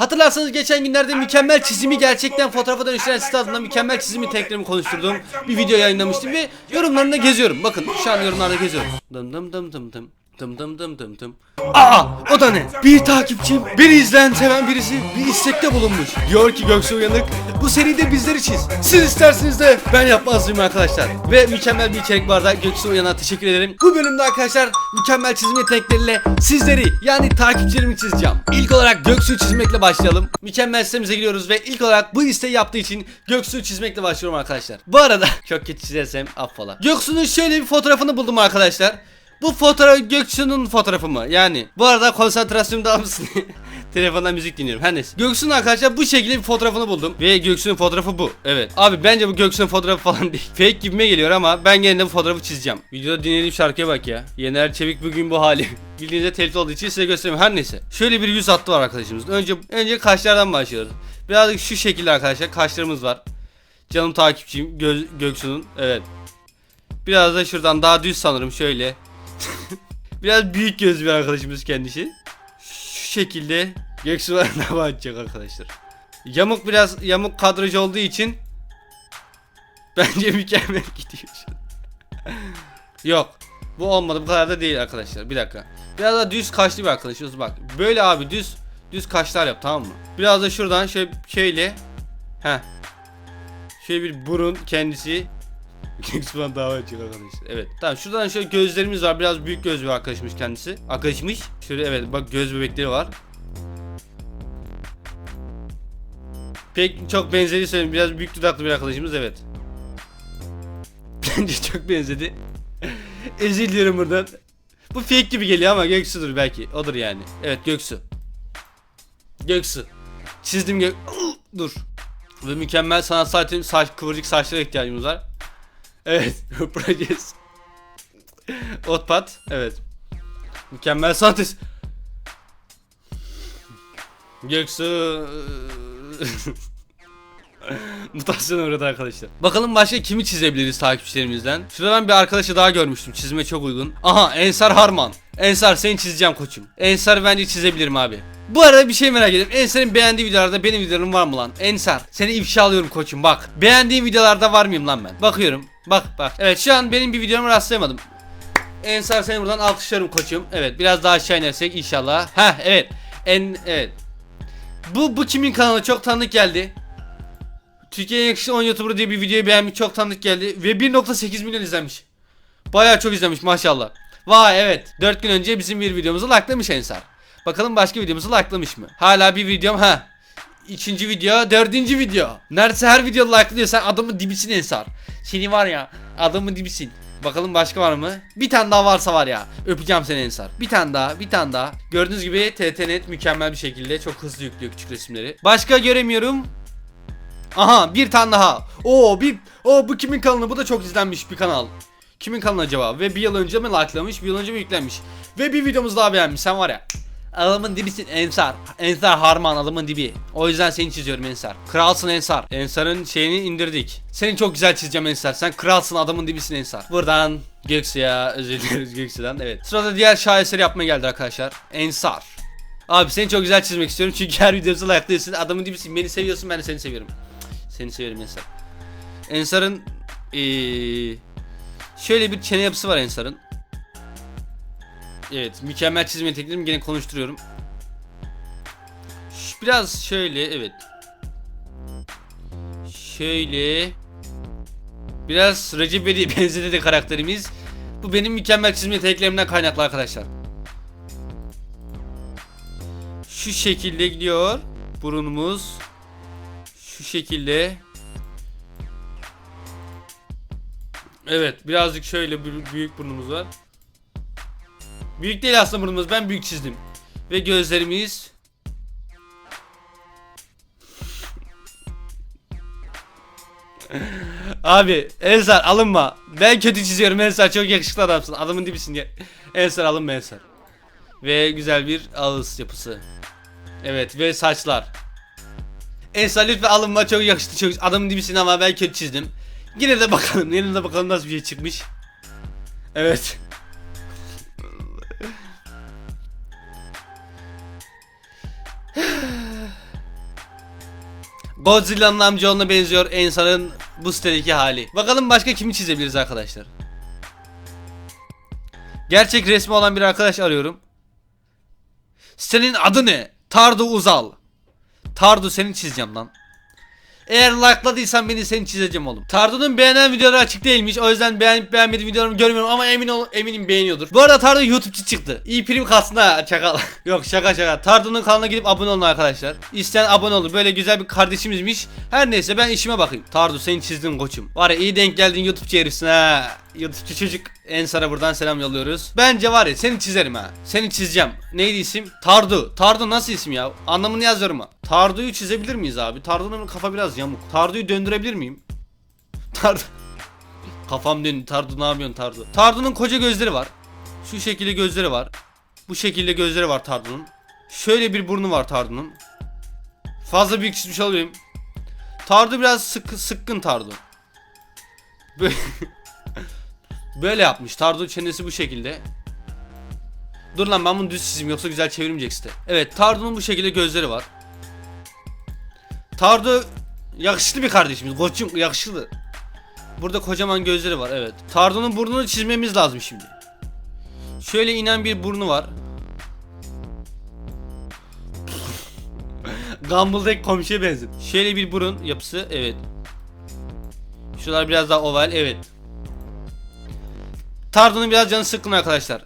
Hatırlarsanız geçen günlerde mükemmel çizimi gerçekten fotoğrafa dönüştüren site adında mükemmel çizimi teklerimi konuşturduğum bir video yayınlamıştım ve yorumlarında geziyorum. Bakın şu an yorumlarda geziyoruz. Dım dım dım dım dım. Dım dım dım dım dım. Aa o da ne? Bir takipçim, beni izleyen seven birisi bir istekte bulunmuş. Diyor ki Göksu Uyanık bu seride bizleri çiz. Siz isterseniz de ben yapmaz mıyım arkadaşlar? Ve mükemmel bir içerik var da Göksu Uyanık'a teşekkür ederim. Bu bölümde arkadaşlar mükemmel çizim yetenekleriyle sizleri yani takipçilerimi çizeceğim. İlk olarak Göksu'yu çizmekle başlayalım. Mükemmel sitemize giriyoruz ve ilk olarak bu isteği yaptığı için Göksu'yu çizmekle başlıyorum arkadaşlar. Bu arada çok kötü çizersem affola. Göksu'nun şöyle bir fotoğrafını buldum arkadaşlar. Bu fotoğraf Göksu'nun fotoğrafı mı? Yani bu arada konsantrasyonum dağılmasın diye Telefondan müzik dinliyorum. Her neyse. Göksu'nun arkadaşlar bu şekilde bir fotoğrafını buldum. Ve Göksu'nun fotoğrafı bu. Evet. Abi bence bu Göksu'nun fotoğrafı falan değil. Fake gibime geliyor ama ben gene bu fotoğrafı çizeceğim. Videoda dinlediğim şarkıya bak ya. Yener Çevik bugün bu hali. Bildiğinizde telif olduğu için size göstereyim. Her neyse. Şöyle bir yüz hattı var arkadaşımız. Önce önce kaşlardan başlıyoruz. Birazcık şu şekilde arkadaşlar kaşlarımız var. Canım takipçiyim Gö Göksu'nun. Evet. Biraz da şuradan daha düz sanırım şöyle. Biraz büyük gözlü bir arkadaşımız kendisi. Şu şekilde Göksu var ne atacak arkadaşlar. Yamuk biraz yamuk kadrajı olduğu için bence mükemmel gidiyor. Yok. Bu olmadı bu kadar da değil arkadaşlar. Bir dakika. Biraz da düz kaşlı bir arkadaşımız bak. Böyle abi düz düz kaşlar yap tamam mı? Biraz da şuradan şöyle şöyle Heh. Şöyle bir burun kendisi Kingsman dava edecek arkadaşlar. Evet. Tamam şuradan şöyle gözlerimiz var. Biraz büyük göz bir arkadaşımız kendisi. Arkadaşmış. Şöyle evet bak göz bebekleri var. Pek çok benzedi söyleyeyim. Biraz büyük dudaklı bir arkadaşımız evet. Bence çok benzedi. Özür diliyorum buradan. Bu fake gibi geliyor ama Göksu'dur belki. Odur yani. Evet Göksu. Göksu. Çizdim gök... Dur. Ve mükemmel sanatsal saç, kıvırcık saçlara ihtiyacımız var. Evet, Projesi. Otpat, evet. Mükemmel sanat es- Göksu Mutasyona uğradı arkadaşlar. Bakalım başka kimi çizebiliriz takipçilerimizden. Şuradan bir arkadaşı daha görmüştüm. Çizime çok uygun. Aha Ensar Harman. Ensar seni çizeceğim koçum. Ensar bence çizebilirim abi. Bu arada bir şey merak ediyorum. Ensar'ın beğendiği videolarda benim videolarım var mı lan? Ensar seni ifşa alıyorum koçum bak. Beğendiğim videolarda var mıyım lan ben? Bakıyorum. Bak bak. Evet şu an benim bir videomu rastlayamadım. Ensar seni buradan alkışlarım koçum. Evet biraz daha aşağı inersek inşallah. Ha evet. En evet. Bu bu kimin kanalı çok tanıdık geldi. Türkiye'ye yakışıklı 10 YouTuber diye bir videoyu beğenmiş çok tanıdık geldi ve 1.8 milyon izlenmiş. Bayağı çok izlenmiş maşallah. Vay evet 4 gün önce bizim bir videomuzu likelamış Ensar. Bakalım başka videomuzu likelamış mı? Hala bir videom ha. Üçüncü video, dördüncü video. Neredeyse her video likelıyor sen adamın dibisin Ensar. Seni var ya adamın dibisin. Bakalım başka var mı? Bir tane daha varsa var ya. Öpeceğim seni Ensar. Bir tane daha, bir tane daha. Gördüğünüz gibi TTNet mükemmel bir şekilde çok hızlı yüklüyor küçük resimleri. Başka göremiyorum. Aha bir tane daha. Oo bir o bu kimin kanalı? Bu da çok izlenmiş bir kanal. Kimin kanalı acaba? Ve bir yıl önce mi likelamış, bir yıl önce mi yüklenmiş? Ve bir videomuz daha beğenmiş. Sen var ya. Adamın dibisin Ensar. Ensar Harman adamın dibi. O yüzden seni çiziyorum Ensar. Kralsın Ensar. Ensar'ın şeyini indirdik. Seni çok güzel çizeceğim Ensar. Sen kralsın adamın dibisin Ensar. Buradan Göksu'ya özür dileriz Göksu'dan. Evet. Sırada diğer şaheseri yapmaya geldi arkadaşlar. Ensar. Abi seni çok güzel çizmek istiyorum çünkü her videosu like'lıyorsun. Adamın dibisin. Beni seviyorsun ben de seni seviyorum. Seni seviyorum Ensar. Ensar'ın ee, şöyle bir çene yapısı var Ensar'ın. Evet, mükemmel çizim yeteneklerimi gene konuşturuyorum. Biraz şöyle, evet. Şöyle. Biraz Recep İvedik'e benzedi karakterimiz. Bu benim mükemmel çizim yeteneklerimden kaynaklı arkadaşlar. Şu şekilde gidiyor burunumuz. Şu şekilde. Evet birazcık şöyle bü- büyük burnumuz var. Büyük değil aslında burnumuz ben büyük çizdim. Ve gözlerimiz. Abi Ensar alınma. Ben kötü çiziyorum Ensar çok yakışıklı adamsın. Adamın dibisin ya. Ensar alınma Ensar. Ve güzel bir ağız yapısı. Evet ve saçlar. Ensar lütfen alınma çok yakıştı çok adamın dibisin ama ben kötü çizdim. Yine de bakalım yine de bakalım nasıl bir şey çıkmış. Evet. Godzilla'nın amcaoğluna benziyor Ensar'ın bu sitedeki hali. Bakalım başka kimi çizebiliriz arkadaşlar. Gerçek resmi olan bir arkadaş arıyorum. Senin adı ne? Tardu Uzal. Tardu seni çizeceğim lan. Eğer like'ladıysan beni seni çizeceğim oğlum. Tardu'nun beğenen videoları açık değilmiş. O yüzden beğenip beğenmediği videolarımı görmüyorum ama emin ol eminim beğeniyordur. Bu arada Tardu YouTube'cu çıktı. İyi prim kalsın ha çakal. Yok şaka şaka. Tardu'nun kanalına gidip abone olun arkadaşlar. İsteyen abone olur. Böyle güzel bir kardeşimizmiş. Her neyse ben işime bakayım. Tardu seni çizdim koçum. Var ya iyi denk geldin YouTube'cu herifsin ha. YouTube'cu çocuk. Ensar'a buradan selam yolluyoruz. Bence var ya seni çizerim ha. Seni çizeceğim. Neydi isim? Tardu. Tardu nasıl isim ya? Anlamını yazıyorum ha. Tardu'yu çizebilir miyiz abi? Tardu'nun kafa biraz yamuk. Tardu'yu döndürebilir miyim? Tardu. Kafam döndü. Tardu ne yapıyorsun Tardu? Tardu'nun koca gözleri var. Şu şekilde gözleri var. Bu şekilde gözleri var Tardu'nun. Şöyle bir burnu var Tardu'nun. Fazla büyük çizmiş olabilirim. Tardu biraz sık, sıkkın Tardu. Böyle, böyle yapmış. Tardu çenesi bu şekilde. Dur lan ben bunu düz çizeyim yoksa güzel çevirmeyecek site. Evet Tardu'nun bu şekilde gözleri var. Tardu yakışıklı bir kardeşimiz. Koçum yakışıklı. Burada kocaman gözleri var evet. Tardu'nun burnunu çizmemiz lazım şimdi. Şöyle inen bir burnu var. Gumball'daki komşuya benzin. Şöyle bir burun yapısı evet. Şuralar biraz daha oval evet. Tardu'nun biraz canı sıkkın arkadaşlar.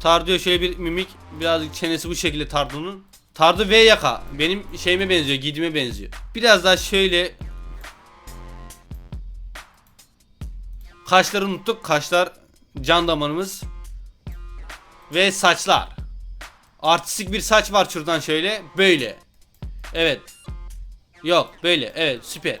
Tardu'ya şöyle bir mimik birazcık çenesi bu şekilde Tardu'nun. Tardu V yaka benim şeyime benziyor giydiğime benziyor. Biraz daha şöyle Kaşları unuttuk. Kaşlar can damarımız. Ve saçlar. Artistik bir saç var şuradan şöyle. Böyle. Evet. Yok böyle. Evet süper.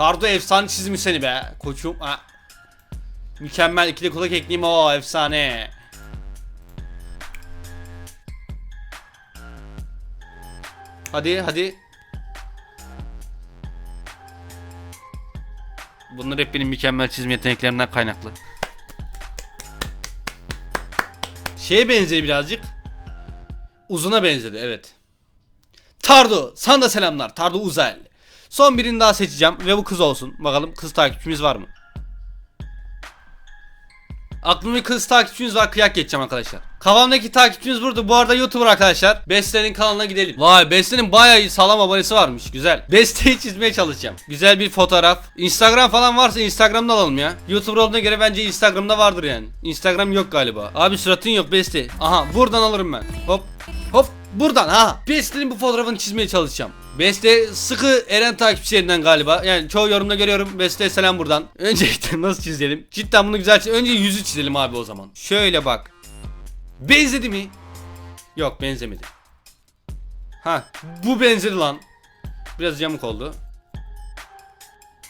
Tardo efsane çizimi seni be. Koçum. Ha. Mükemmel ikili kulak ekleyeyim o efsane. Hadi hadi. Bunlar hep benim mükemmel çizim yeteneklerimden kaynaklı. Şeye benziyor birazcık. Uzuna benzedi evet. Tardu sana da selamlar. Tardu Uzel. Son birini daha seçeceğim ve bu kız olsun. Bakalım kız takipçimiz var mı? Aklımda kız takipçimiz var kıyak geçeceğim arkadaşlar. Kafamdaki takipçimiz burada. Bu arada YouTuber arkadaşlar. Beste'nin kanalına gidelim. Vay Beste'nin bayağı sağlam abonesi varmış. Güzel. Beste'yi çizmeye çalışacağım. Güzel bir fotoğraf. Instagram falan varsa Instagram'da alalım ya. YouTuber olduğuna göre bence Instagram'da vardır yani. Instagram yok galiba. Abi suratın yok Beste. Aha buradan alırım ben. Hop. Buradan ha. Beste'nin bu fotoğrafını çizmeye çalışacağım. Beste sıkı Eren takipçilerinden galiba. Yani çoğu yorumda görüyorum. Beste selam buradan. Öncelikle nasıl çizelim? Cidden bunu güzel çizelim. Önce yüzü çizelim abi o zaman. Şöyle bak. Benzedi mi? Yok benzemedi. Ha bu benzedi lan. Biraz yamuk oldu.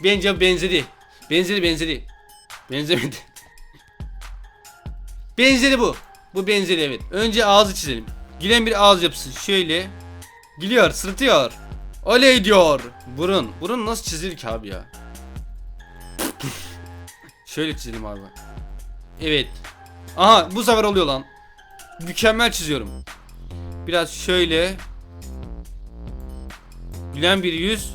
Bence benzedi. Benzedi benzedi. Benzemedi. benzedi bu. Bu benzedi evet. Önce ağzı çizelim. Gülen bir ağız yapısı. Şöyle. Gülüyor, sırıtıyor. Oley diyor. Burun. Burun nasıl çizilir ki abi ya? Şöyle çizelim abi. Evet. Aha bu sefer oluyor lan. Mükemmel çiziyorum. Biraz şöyle. Gülen bir yüz.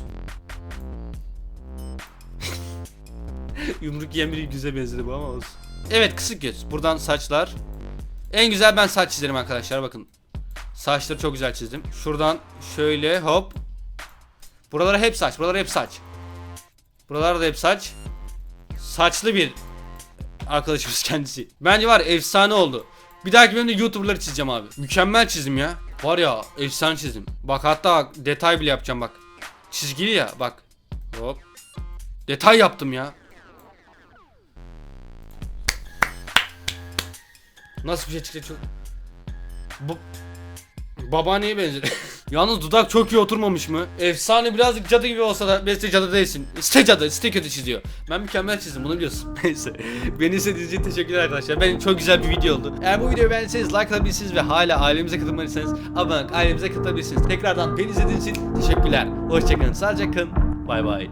Yumruk yiyen bir yüze benzedi bu ama olsun. Evet kısık göz. Buradan saçlar. En güzel ben saç çizerim arkadaşlar bakın. Saçları çok güzel çizdim. Şuradan şöyle hop. Buralara hep saç. Buralara hep saç. Buralarda da hep saç. Saçlı bir arkadaşımız kendisi. Bence var efsane oldu. Bir dahaki bölümde YouTuber'ları çizeceğim abi. Mükemmel çizim ya. Var ya efsane çizim. Bak hatta detay bile yapacağım bak. Çizgili ya bak. Hop. Detay yaptım ya. Nasıl bir şey çıktı çok... Bu... Babaanneye benzedi. Yalnız dudak çok iyi oturmamış mı? Efsane birazcık cadı gibi olsa da beste cadı değilsin. Site cadı, site kötü çiziyor. Ben mükemmel çizdim bunu biliyorsun. Neyse. Beni izlediğiniz için teşekkürler arkadaşlar. Benim çok güzel bir video oldu. Eğer bu videoyu beğendiyseniz like atabilirsiniz ve hala ailemize katılmalıysanız abone olup ailemize katılabilirsiniz. Tekrardan beni izlediğiniz için teşekkürler. Hoşçakalın, sağlıcakla kalın. Bay bay.